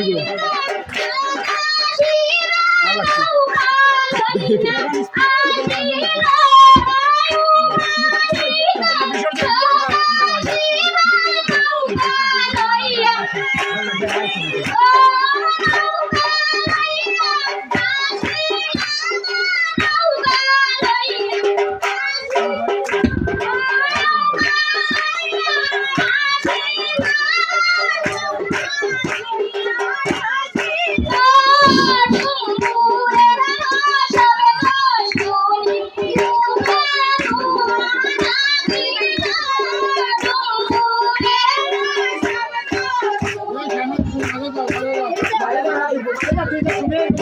দিকে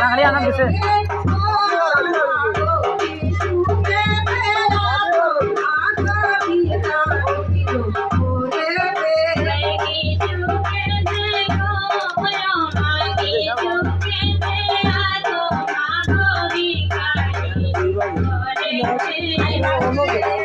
খালি আনাম গেছে Thank you.